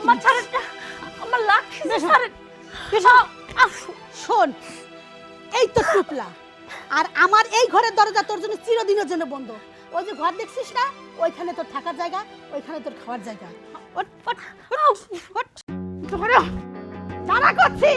আমার ছাড়েন আমার লাঠি ছাড়েন। শোন এই তো টুপলা। আর আমার এই ঘরের দরজা তোর জন্য চিরদিনের জন্য বন্ধ। ওই যে ঘর দেখছিস না? ওইখানে তোর থাকার জায়গা ওইখানে তোর খাওয়ার জায়গা। ওট ওঠ, ওঠ। ধরো। তারা করছি।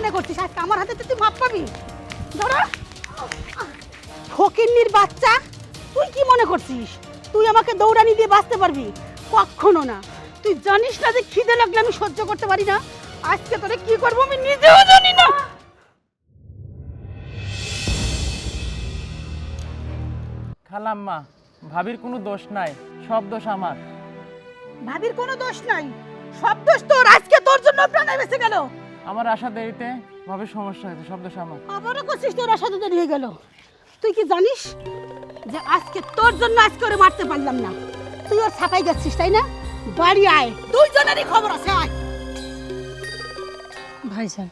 মনে করছিস? আজকে আমার হাতে তুই মাপ পাবি। ধরা। ফকিন্নির বাচ্চা তুই কি মনে করছিস? তুই আমাকে দৌড়ানি দিয়ে বাঁচতে পারবি? কখনো না। তুই জানিস না যে খিদে লাগলে আমি সহ্য করতে পারি না? আজকে তোরে কি করব আমি নিজেও জানি না। খালাম্মা ভাবির কোনো দোষ নাই। সব দোষ আমার। ভাবির কোনো দোষ নাই। সব দোষ তোর। আজকে তোর জন্য প্রাণে বেঁচে গেল। আমার আসা দেরিতে ভাবির সমস্যা হয়েছে দোষ আমার আবারও করছিস তোর সাথে দেরি হয়ে গেল। তুই কি জানিস যে আজকে তোর জন্য আজকে ওরে মারতে পারলাম না? তুই ওর ছাপাই যাচ্ছিস তাই না? বাড়ি আয়। দুইজনেরই খবর আছে আয়। ভাইজান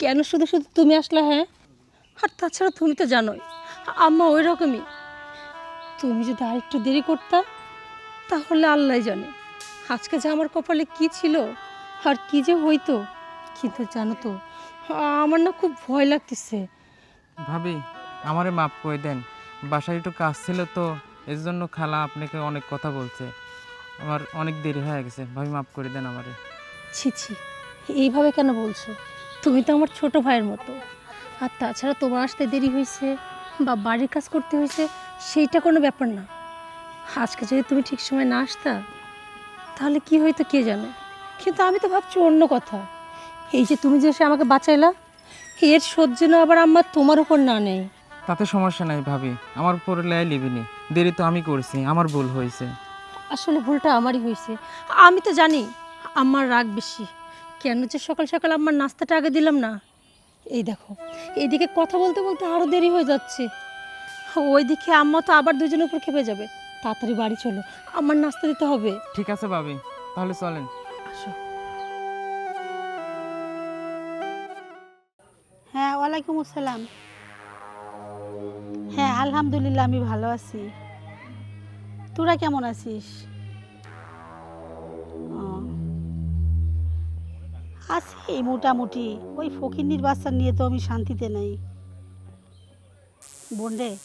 কেন শুধু শুধু তুমি আসলে হ্যাঁ? আর তাছাড়া তুমি তো জানোই আম্মা ওই রকমই তুমি যদি আরেকটু দেরি করতা তাহলে আল্লাহ জানে। আজকে যে আমার কপালে কি ছিল আর কি যে হইতো কিন্তু জানো তো? আমার না খুব ভয় লাগতেছে। ভাবি আমারে মাফ করে দেন। বাসায় একটু কাজ ছিল তো এর জন্য খালা আপনাকে অনেক কথা বলছে। আমার অনেক দেরি হয়ে গেছে। ভাবি মাফ করে দেন আমারে। ছি ছি এইভাবে কেন বলছো? তুমি তো আমার ছোট ভাইয়ের মতো। আর তাছাড়া তোমার আসতে দেরি হয়েছে বা বাড়ির কাজ করতে হয়েছে সেইটা কোনো ব্যাপার না। আজকে যদি তুমি ঠিক সময় না আসতা তাহলে কি হয়তো কে জানে? কিন্তু আমি তো ভাবছি অন্য কথা। এই যে তুমি যে এসে আমাকে বাঁচাইলা এর শোধ যেন আবার আমার তোমার উপর না নেই তাতে সমস্যা নাই ভাবি আমার উপর লাই লিবিনি দেরি তো আমি করেছি আমার ভুল হয়েছে। আসলে ভুলটা আমারই হয়েছে। আমি তো জানি আমার রাগ বেশি। কেন যে সকাল সকাল আমার নাস্তাটা আগে দিলাম না? এই দেখো এইদিকে কথা বলতে বলতে আরও দেরি হয়ে যাচ্ছে। ওইদিকে আম্মা তো আবার দুজনের উপর খেপে যাবে। তাড়াতাড়ি বাড়ি চলো আমার নাস্তা দিতে হবে। ঠিক আছে ভাবি তাহলে চলেন। আসো। আসসালাম। হ্যাঁ আলহামদুলিল্লাহ, আমি ভালো আছি। তোরা কেমন আছিস। আছি মোটামুটি। ওই ফকিন্নির বাচ্চা নিয়ে তো আমি শান্তিতে নাই। বোন রে,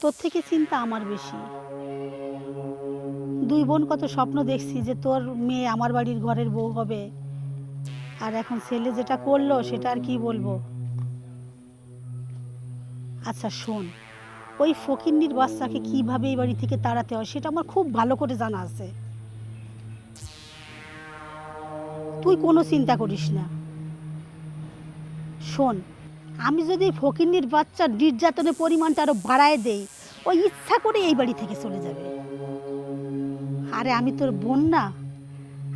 তোর থেকে চিন্তা আমার বেশি। দুই বোন কত স্বপ্ন দেখছি যে তোর মেয়ে আমার বাড়ির ঘরের বউ হবে। আর এখন ছেলে যেটা করল, সেটা আর কি বলব? আচ্ছা শোন। ওই ফকিন্নির বাচ্চাকে কীভাবে এই বাড়ি থেকে তাড়াতে হয় সেটা আমার খুব ভালো করে জানা আছে। তুই কোনো চিন্তা করিস না। শোন, আমি যদি ফকিন্নির বাচ্চার নির্যাতনের পরিমাণটা আরও বাড়ায় দেই, ও ইচ্ছা করে এই বাড়ি থেকে চলে যাবে। আরে, আমি তোর বোন না।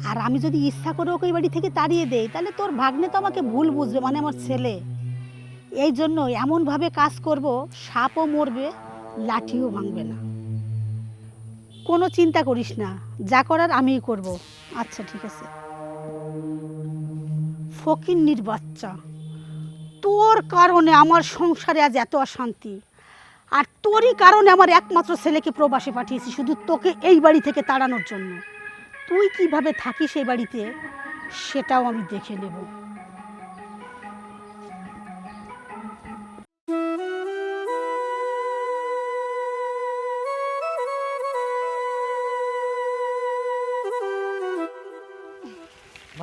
আর আমি যদি ইচ্ছা করে ওকে এই বাড়ি থেকে তাড়িয়ে দেই, তাহলে তোর ভাগ্নে তো আমাকে ভুল বুঝবে মানে আমার ছেলে। এই জন্য এমনভাবে কাজ করব, সাপও মরবে, লাঠিও ভাঙবে না। কোনো চিন্তা করিস না, যা করার আমিই করব। আচ্ছা ঠিক আছে। ফকিন্নির বাচ্চা তোর কারণে আমার সংসারে আজ এত অশান্তি, আর তোরই কারণে আমার একমাত্র ছেলেকে প্রবাসে পাঠিয়েছি, শুধু তোকে এই বাড়ি থেকে তাড়ানোর জন্য। তুই কীভাবে থাকিস এই বাড়িতে, সেটাও আমি দেখে নেব।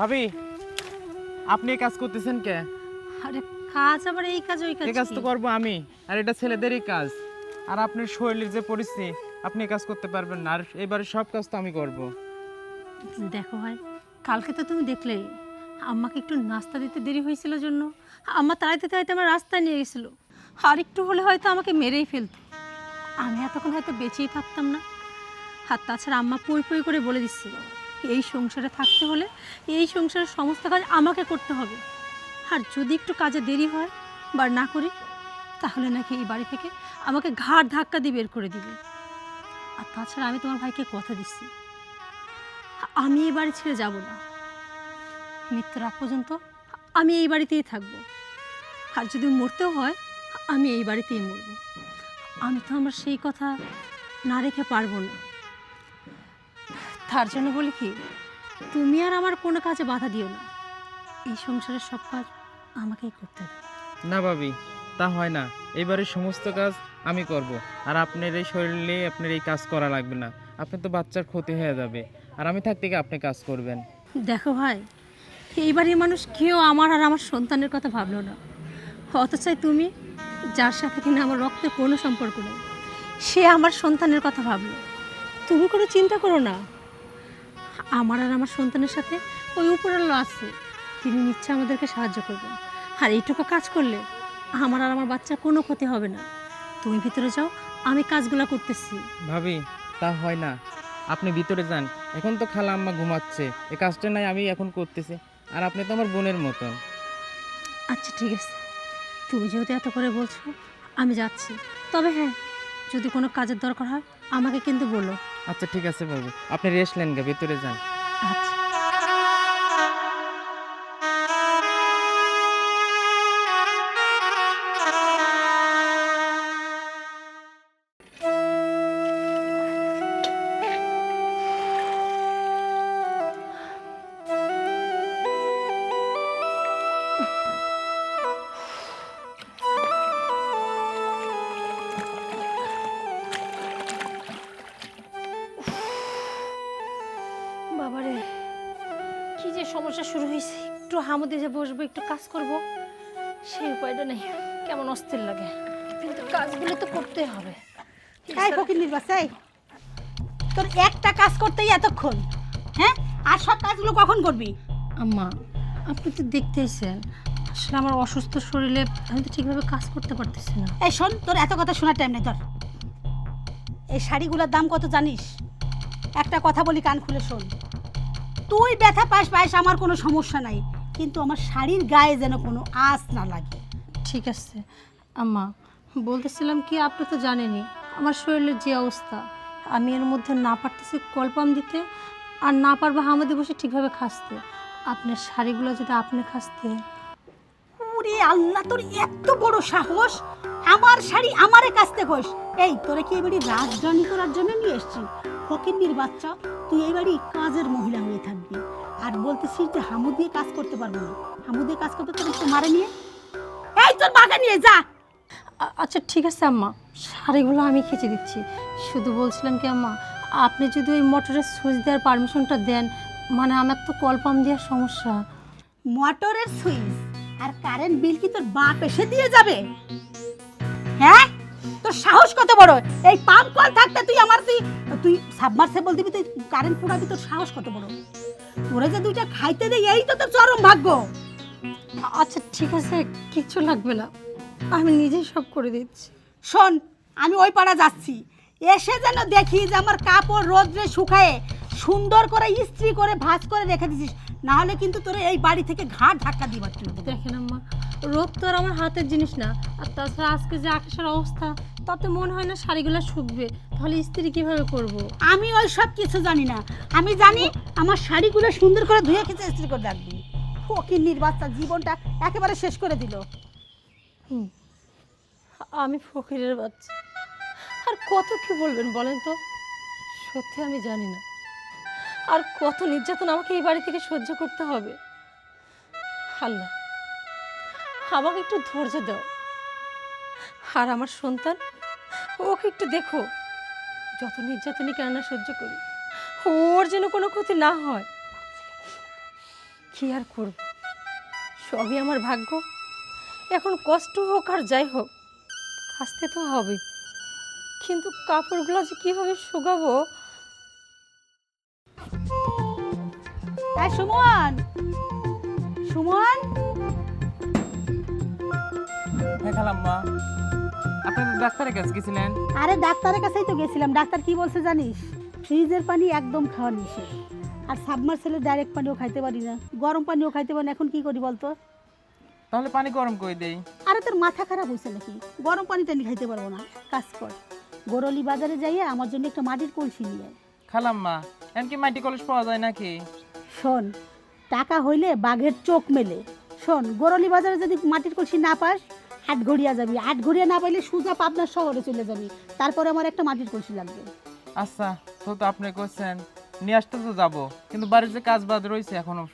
ভাবি আপনি এই কাজ করতেছেন কে? আরে কাজ আবার এই কাজ ওই কাজ এই কাজ তো? করব আমি আর এটা ছেলেদেরই কাজ। আর আপনার শরীরের যে পরিস্থিতি আপনি এই কাজ করতে পারবেন না আর এবারে সব কাজ তো আমি করব। দেখো ভাই কালকে তো তুমি দেখলেই আম্মাকে একটু নাস্তা দিতে দেরি হয়েছিল জন্য আম্মা তাড়াইতে তাড়াইতে আমার রাস্তায় নিয়ে গেছিল। আর একটু হলে হয়তো আমাকে মেরেই ফেলতো। আমি এতক্ষণ হয়তো বেঁচেই থাকতাম না। আর তাছাড়া আম্মা পুই পুই করে বলে দিচ্ছিল এই সংসারে থাকতে হলে এই সংসারের সমস্ত কাজ আমাকে করতে হবে। আর যদি একটু কাজে দেরি হয় বা না করি, তাহলে নাকি এই বাড়ি থেকে আমাকে ঘাড় ধাক্কা দিয়ে বের করে দিবে। আর তাছাড়া আমি তোমার ভাইকে কথা দিচ্ছি। আমি এই বাড়ি ছেড়ে যাব না। মৃত্যুর আগ পর্যন্ত আমি এই বাড়িতেই থাকব। আর যদি মরতেও হয়, আমি এই বাড়িতেই মরব। আমি তো আমার সেই কথা না রেখে পারব না। তার জন্য বলি কি তুমি আর আমার কোনো কাজে বাধা দিও না। এই সংসারের সব কাজ আমাকেই করতে হবে। না ভাবি তা হয় না। এবারে সমস্ত কাজ আমি করব। আর আপনার এই শরীরে আপনার এই কাজ করা লাগবে না। আপনি তো বাচ্চার ক্ষতি হয়ে যাবে। আর আমি থাকতে গিয়ে আপনি কাজ করবেন। দেখো ভাই এই বাড়ির মানুষ কেউ আমার আর আমার সন্তানের কথা ভাবলো না। অথচ তুমি যার সাথে কিনা আমার রক্তের কোনো সম্পর্ক নেই সে আমার সন্তানের কথা ভাবলো। তুমি কোনো চিন্তা করো না। আমার আর আমার সন্তানের সাথে ওই উপরাল্লো আছে। তিনি নিচ্ছে আমাদেরকে সাহায্য করবেন। আর এইটুকু কাজ করলে আমার আর আমার বাচ্চার কোনো ক্ষতি হবে না। তুমি ভিতরে যাও আমি কাজগুলো করতেছি। ভাবি তা হয় না। আপনি ভিতরে যান। এখন তো খালা আম্মা ঘুমাচ্ছে। এই কাজটা নাই আমি এখন করতেছি। আর আপনি তো আমার বোনের মতন আচ্ছা ঠিক আছে। তুমি যেহেতু এত করে বলছো আমি যাচ্ছি। তবে হ্যাঁ যদি কোনো কাজের দরকার হয় আমাকে কিন্তু বলো। আচ্ছা ঠিক আছে বাবু আপনি রেস্ট নেন গে ভিতরে যান। আচ্ছা। হামুদে যে বসবো একটু কাজ করব সেই উপায়টা নেই। কেমন অস্থির লাগে। কিন্তু কাজগুলো তো করতে হবে। এই ফকিন্নির বাসাই তোর একটা কাজ করতেই এতক্ষণ হ্যাঁ? আর সব কাজগুলো কখন করবি? আম্মা আপনি তো দেখতেইছেন আসলে আমার অসুস্থ শরীরে আমি তো ঠিকভাবে কাজ করতে পারতেছি না। এই শোন তোর এত কথা শোনার টাইম নেই তোর এই শাড়িগুলোর দাম কত জানিস? একটা কথা বলি কান খুলে শোন। তুই ব্যথা পাস পাস আমার কোনো সমস্যা নাই। কিন্তু আমার শাড়ির গায়ে যেন কোনো আঁচ না লাগে। ঠিক আছে আম্মা। বলতেছিলাম কি আপনি তো জানেনই আমার শরীরের যে অবস্থা আমি এর মধ্যে না পারতেছি কলপাম দিতে আর না পারব আমাদের বসে ঠিকভাবে খাসতে। আপনার শাড়িগুলো যদি আপনি খাসতে। ওরে আল্লাহ তোর এত বড় সাহস! আমার শাড়ি আমারে কাছতে কোস এই তোরে কি এই বাড়ি রাজরানি করার জন্য নিয়ে এসছি? ফকিন্নির বাচ্চা তুই এই বাড়ি কাজের মহিলা হয়ে থাকবি। আর বলতেছিস যে হামু দিয়ে কাজ করতে পারব না। হামু দিয়ে কাজ করতে তোর একটু মারে নিয়ে। এই তোর বাগা নিয়ে যা। আচ্ছা ঠিক আছে আম্মা। শাড়িগুলো আমি খেচে দিচ্ছি। শুধু বলছিলাম কি আম্মা আপনি যদি ওই মোটরের সুইচ দেওয়ার পারমিশনটা দেন মানে আমার তো কল পাম্প দেওয়ার সমস্যা। মোটরের সুইচ আর কারেন্ট বিল কি তোর বাপ এসে দিয়ে যাবে? হ্যাঁ? তোর সাহস কত বড়? এই পাম্প কল থাকতে তুই আমার তুই তুই সাবমার্সেবল দিবি তুই কারেন্ট পুরাবি তোর সাহস কত বড়? তোরে যে দুইটা খাইতে দেই এই তো তোর চরম ভাগ্য। আচ্ছা ঠিক আছে কিছু লাগবে না। আমি নিজেই সব করে দিচ্ছি। শোন আমি ওই পাড়া যাচ্ছি। এসে যেন দেখি যে আমার কাপড় রোদ্রে শুকায়ে সুন্দর করে ইস্ত্রি করে ভাঁজ করে রেখে দিছিস। না হলে কিন্তু তোর এই বাড়ি থেকে ঘাট ধাক্কা দিবার তুই দেখেন আম্মা রোদ তো আর আমার হাতের জিনিস না। আর তাছাড়া আজকে যে আকাশের অবস্থা তাতে মনে হয় না শাড়িগুলো শুকবে। তাহলে ইস্ত্রি কীভাবে করব। আমি ওই সব কিছু জানি না। আমি জানি আমার শাড়িগুলো সুন্দর করে ধুয়ে খেতে ইস্ত্রি করে রাখবি। ফকিন্নির বাচ্চা জীবনটা একেবারে শেষ করে দিল। হুম আমি ফকিরের বাচ্চা। আর কত কি বলবেন বলেন তো? সত্যি আমি জানি না। আর কত নির্যাতন আমাকে এই বাড়ি থেকে সহ্য করতে হবে? আল্লাহ আমাকে একটু ধৈর্য দাও। আর আমার সন্তান, ওকে একটু দেখো। যত নির্যাতনই কেন না সহ্য করি, ওর যেন কোনো ক্ষতি না হয়, কি আর করব? সবই আমার ভাগ্য। এখন কষ্ট হোক আর যাই হোক, কাচতে তো হবে কিন্তু কাপড়গুলো যে কীভাবে শুকাবো? সুমন! সুমন! হ্যাঁ খালাম্মা। আপনি তো ডাক্তারের কাছে গেছিলেন? আরে ডাক্তারের কাছেই তো গেছিলাম। ডাক্তার কি বলছে জানিস? ফ্রিজের পানি একদম খাওয়া নিষেধ। আর সাবমার্সেলের ডাইরেক্ট পানিও খাইতে পারি না। গরম পানিও খাইতে পারি না। এখন কি করি বলতো? তাহলে পানি গরম করে দেই। আরে তোর মাথা খারাপ হয়েছে নাকি? গরম পানিটা আমি খাইতে পারব না। কাজ কর। গরলি বাজারে যাইয়ে আমার জন্য একটা মাটির কলসি নিয়ে আয়। খালাম্মা এমনকি মাটি কলস পাওয়া যায় নাকি? শোন টাকা হইলে বাঘের চোখ মেলে। শোন গরলি বাজারে যদি মাটির কলসি না পাস ঘড়িয়া যাবি। ঘড়িয়া না পাইলে সুজা পাবনার শহরে চলে যাবি। তারপরে আমার একটা মাটির কলসি লাগবে। আচ্ছা তো তো আপনি করছেন নিয়ে আসতে তো যাব কিন্তু বাড়িতে কাজ বাদ রয়েছে এখনও।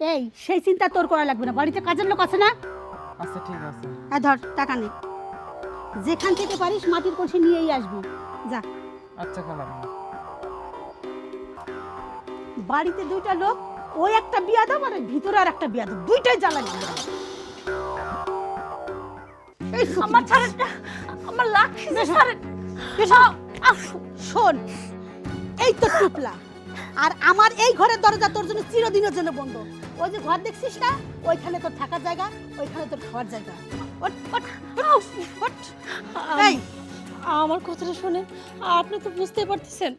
এই সেই চিন্তা তোর করা লাগবে না। বাড়িতে কাজের লোক আছে না? আচ্ছা ঠিক আছে। হ্যাঁ ধর টাকা নে। যেখান থেকে পারিস মাটির কলসি নিয়েই আসবি। যা। আচ্ছা খালাম্মা বাড়িতে দুইটা লোক ওই একটা বিয়া দাও আর ভিতরে আর একটা বিয়া দাও দুইটাই জ্বালা আমার ছাড়েন আমার লাঠি ছাড়েন। শোন এই তো টুপলা। আর আমার এই ঘরের দরজা তোর জন্য চিরদিনের জন্য বন্ধ। ওই যে ঘর দেখছিস না? ওইখানে তোর থাকার জায়গা ওইখানে তোর খাওয়ার জায়গা। এই। আমার কথাটা শুনে আপনি তো বুঝতেই পারতেছেন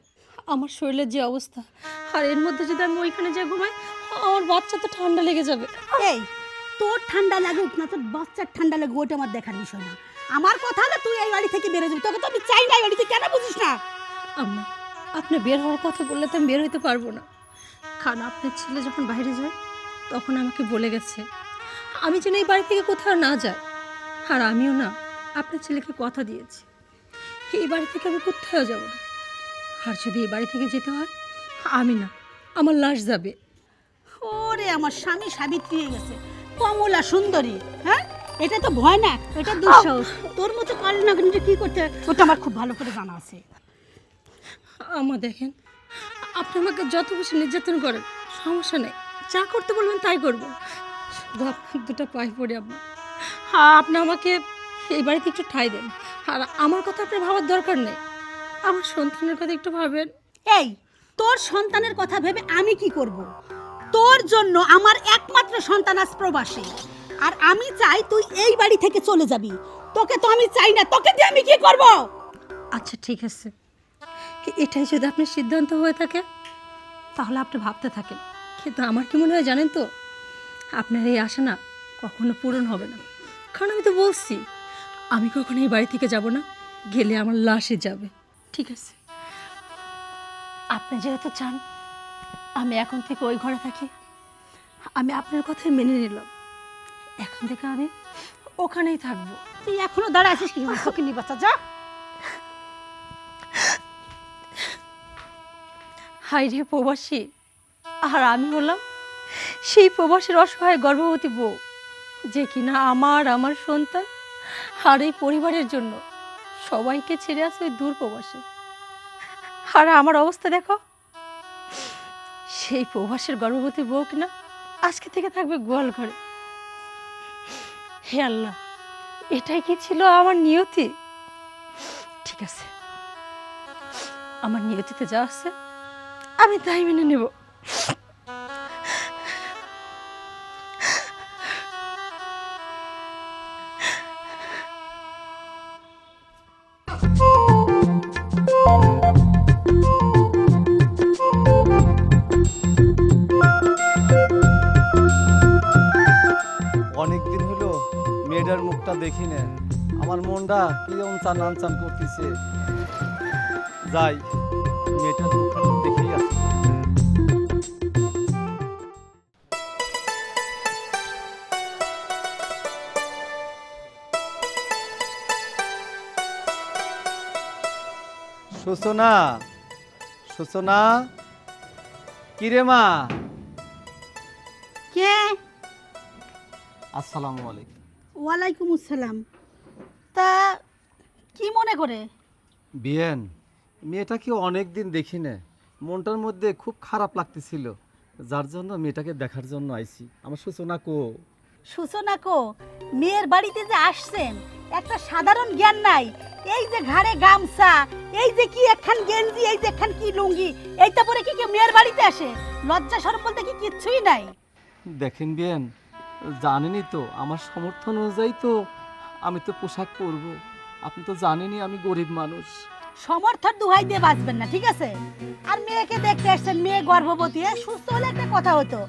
আমার শরীরের যে অবস্থা। আর এর মধ্যে যদি আমি ওইখানে যাই ঘুমাই আমার বাচ্চা তো ঠান্ডা লেগে যাবে। এই তোর ঠান্ডা লাগুক না তোর বাচ্চার ঠান্ডা লাগুক ওটা আমার দেখার বিষয় না। আমার কথা হলো তুই এই বাড়ি থেকে বেরো যাবি তোকে তো আমি চাই না এই বাড়িতে কেন বুঝিস না? আম্মা আপনি বের হওয়ার কথা বললে তো আমি বের হইতে পারব না। কারণ আপনার ছেলে যখন বাইরে যায় তখন আমাকে বলে গেছে আমি যেন এই বাড়ি থেকে কোথাও না যাই। আর আমিও না আপনার ছেলেকে কথা দিয়েছি এই বাড়ি থেকে আমি কোথাও যাব না। আর যদি এই বাড়ি থেকে যেতে হয় আমি না আমার লাশ যাবে। ওরে আমার স্বামী সাবিত্রী হয়ে গেছে। কমলা সুন্দরী হ্যাঁ? এটা তো ভয় না এটা দুঃসাহস। তোর মতো কাল না কিন্তু কি করতে ওটা আমার খুব ভালো করে জানা আছে। আমা দেখেন আপনি আমাকে যত বেশি নির্যাতন করেন সমস্যা নেই। যা করতে বলবেন তাই করব। শুধু আপনার দুটো পায়ে পড়ে হ্যাঁ আপনি আমাকে এই বাড়িতে একটু ঠাই দেন। আর আমার কথা আপনার ভাবার দরকার নেই। আমার সন্তানের কথা একটু ভাবেন। এই তোর সন্তানের কথা ভেবে আমি কি করব? তোর জন্য আমার একমাত্র সন্তান আজ প্রবাসী। আর আমি চাই তুই এই বাড়ি থেকে চলে যাবি। তোকে তো আমি চাই না তোকে দিয়ে আমি কি করব? আচ্ছা ঠিক আছে। এটাই যদি আপনার সিদ্ধান্ত হয়ে থাকে তাহলে আপনি ভাবতে থাকেন। কিন্তু আমার কি মনে হয় জানেন তো আপনার এই আশা না কখনো পূরণ হবে না। কারণ আমি তো বলছি আমি কখনো এই বাড়ি থেকে যাব না গেলে আমার লাশে যাবে। ঠিক আছে। আপনি যেহেতু চান আমি এখন থেকে ওই ঘরে থাকি। আমি আপনার কথাই মেনে নিলাম। এখন থেকে আমি ওখানেই থাকব। তুই এখনও দাঁড়া আছিস কি? ফকিনি বাচ্চা যা। হাই রে প্রবাসী আর আমি হলাম সেই প্রবাসীর অসহায় গর্ভবতী বউ যে কিনা আমার আমার সন্তান আর এই পরিবারের জন্য সবাইকে ছেড়ে আসে ওই দূর প্রবাসে। আর আমার অবস্থা দেখো। সেই প্রবাসের গর্ভবতী বউ কিনা আজকে থেকে থাকবে গোয়াল ঘরে। হে আল্লাহ, এটাই কি ছিল আমার নিয়তি? ঠিক আছে, আমার নিয়তিতে যা আছে আমি তাই মেনে নেব। মেয়েটার মুখটা দেখি না। আমার মনটা কি চান আনচান করতেছে। যাই মেয়েটার মুখটা দেখেই আসি। সূচনা সূচনা কিরে মা? কে? আসসালামু আলাইকুম। ওয়ালাইকুম আসসালাম। তা কি মনে করে? বিয়েন মেয়েটাকে অনেক দিন দেখি না মনটার মধ্যে খুব খারাপ লাগতেছিল। যার জন্য মেয়েটাকে দেখার জন্য আইছি। আমার সূচনা কো। সূচনা কো? মেয়ের বাড়িতে যে আসছেন একটা সাধারণ জ্ঞান নাই। এই যে ঘাড়ে গামছা এই যে কি একখান গেঞ্জি এই যে একখান কি লুঙ্গি এইটা পরে কি কেউ মেয়ের বাড়িতে আসে? লজ্জা সরম বলতে কি কিচ্ছুই নাই? দেখেন বিয়েন জানেনই তো আমার সমর্থন অনুযায়ী তো আমি তো পোশাক পরবো। আপনি তো জানেনই আমি গরিব মানুষ। সমর্থন দুহাই দিয়ে বাঁচবেন না ঠিক আছে? আর মেয়েকে দেখতে আসছেন মেয়ে গর্ভবতী সুস্থ হলে একটা কথা হতো।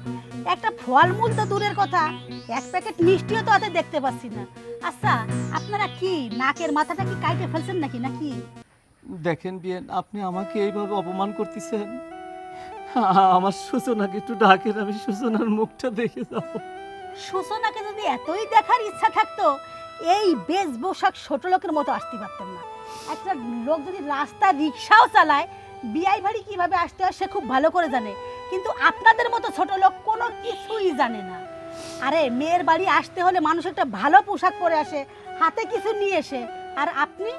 একটা ফলমূল তো দূরের কথা এক প্যাকেট মিষ্টিও তো হাতে দেখতে পাচ্ছি না। আচ্ছা আপনারা কি নাকের মাথাটা কি কাইটে ফেলছেন নাকি নাকি? দেখেন বিয়েন আপনি আমাকে এইভাবে অপমান করতেছেন। আমার সূচনাকে একটু ডাকেন আমি সূচনার মুখটা দেখে যাব। সূচনাকে যদি এতই দেখার ইচ্ছা থাকতো, এই বেশ পোশাক ছোট লোকের মতো আসতে পারতেন না। একটা লোক যদি রাস্তা রিক্সাও চালায় বিআই বাড়ি কীভাবে আসতে হয় সে খুব ভালো করে জানে। কিন্তু আপনাদের মতো ছোট লোক কোনো কিছুই জানে না। আরে, মেয়ের বাড়ি আসতে হলে মানুষ একটা ভালো পোশাক পরে আসে, হাতে কিছু নিয়ে এসে। আর আপনি?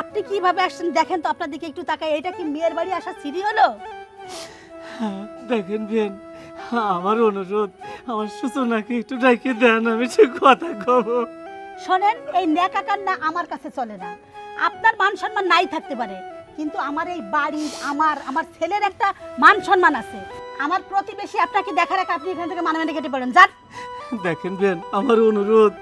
আপনি কীভাবে আসছেন দেখেন তো আপনার দিকে একটু তাকায়। এটা কি মেয়ের বাড়ি আসার সিঁড়ি হলো? দেখেন, বিয়েন। আমার অনুরোধ আমার সূচনাকে একটু ডাকে দেন আমি সে কথা কব। শোনেন এই ন্যাকা কান্না আমার কাছে চলে না। আপনার মান সম্মান নাই থাকতে পারে কিন্তু আমার এই বাড়ি আমার আমার ছেলের একটা মান সম্মান আছে। আমার প্রতিবেশী আপনাকে দেখার আগে আপনি এখান থেকে মানে মানে কেটে পড়েন। যান। দেখেন বিয়েন আমার অনুরোধ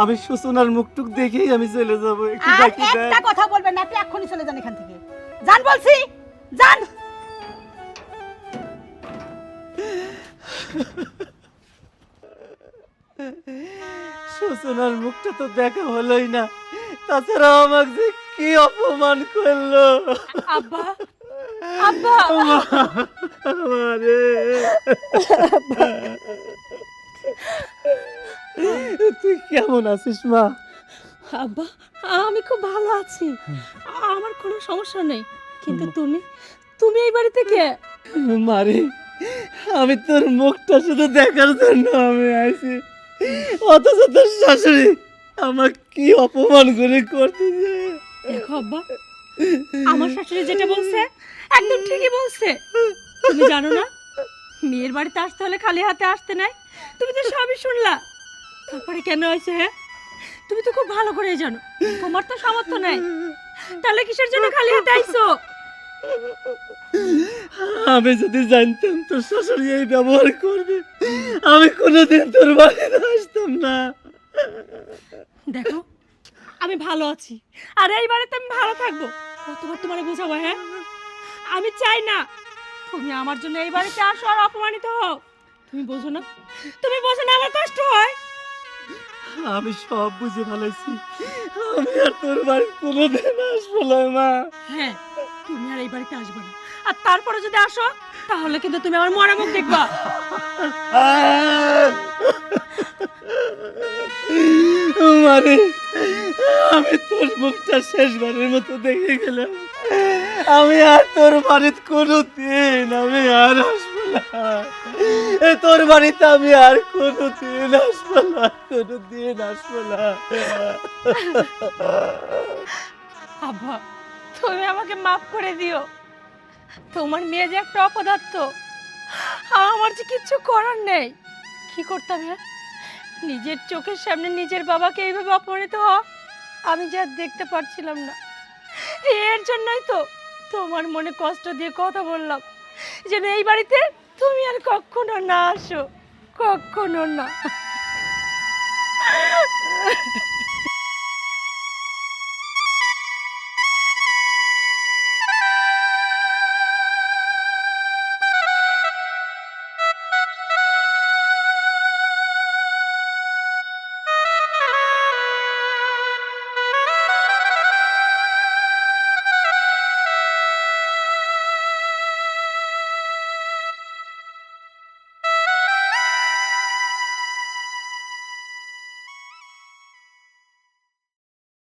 আমি সূচনার মুখটুক দেখেই আমি চলে যাব। একটু ডাকে দেন। একটা কথা বলবেন না আপনি এক্ষুনি চলে যান এখান থেকে। যান বলছি যান। সূচনার মুখটা তো দেখা হলোই না। তাছাড়া আমাকে যে কি অপমান করল। আব্বা আব্বা। আমারে। তুই কেমন আছিস মা? আব্বা আমি খুব ভালো আছি। আমার কোনো সমস্যা নেই। কিন্তু তুমি তুমি এই বাড়িতে থেকে মারে আমি তোর মুখটা শুধু দেখার জন্য আমি আইছি। অথচ তোর শাশুড়ি আমার কি অপমান করে করতেছে। দেখো আব্বা, আমার শাশুড়ি যেটা বলছে, একদম ঠিকই বলছে। তুমি জানো না, মেয়ের বাড়িতে আসতে হলে খালি হাতে আসতে নাই। তুমি তো সবই শুনলা। তারপরে কেন হয়েছে হ্যাঁ? তুমি তো খুব ভালো করে জানো, তোমার তো সামর্থ্য নাই। তাহলে কিসের জন্য খালি হাতে আইছো? আমি যদি জানতাম তোর শাশুড়ি এই ব্যবহার করবে আমি কোনোদিন তোর বাড়িতে আসতাম না। দেখো আমি ভালো আছি। আর এই বাড়িতে আমি ভালো থাকব। কতবার তোমার বোঝাবো হ্যাঁ? আমি চাই না তুমি আমার জন্য এই বাড়িতে আসো আর অপমানিত হও। তুমি বোঝো না তুমি বোঝো না আমার কষ্ট হয়। আমি সব বুঝে ফেলাইছি আমি আর তোর বাড়ি কোনোদিন আসব না মা। হ্যাঁ তুমি আর এই বাড়িতে আসবে না। আর তারপরে যদি আসো তাহলে কিন্তু তুমি আমার মরা মুখ দেখবা। মানে আমি তোর মুখটা শেষবারের মতো দেখে গেলাম। আমি আর তোর বাড়িতে কোনো দিন আমি আর আসব না। তোর বাড়িতে আমি আর কোনো দিন আসব না কোনো দিন আসব না। আব্বা তুমি আমাকে মাফ করে দিও। তোমার মেয়ে যে একটা অপদার্থ। আমার যে কিচ্ছু করার নেই। কি করতাম হ্যাঁ? নিজের চোখের সামনে নিজের বাবাকে এইভাবে অপমানিত হওয়া আমি যা দেখতে পারছিলাম না। এর জন্যই তো তোমার মনে কষ্ট দিয়ে কথা বললাম যেন এই বাড়িতে তুমি আর কখনো না আসো। কখনো না।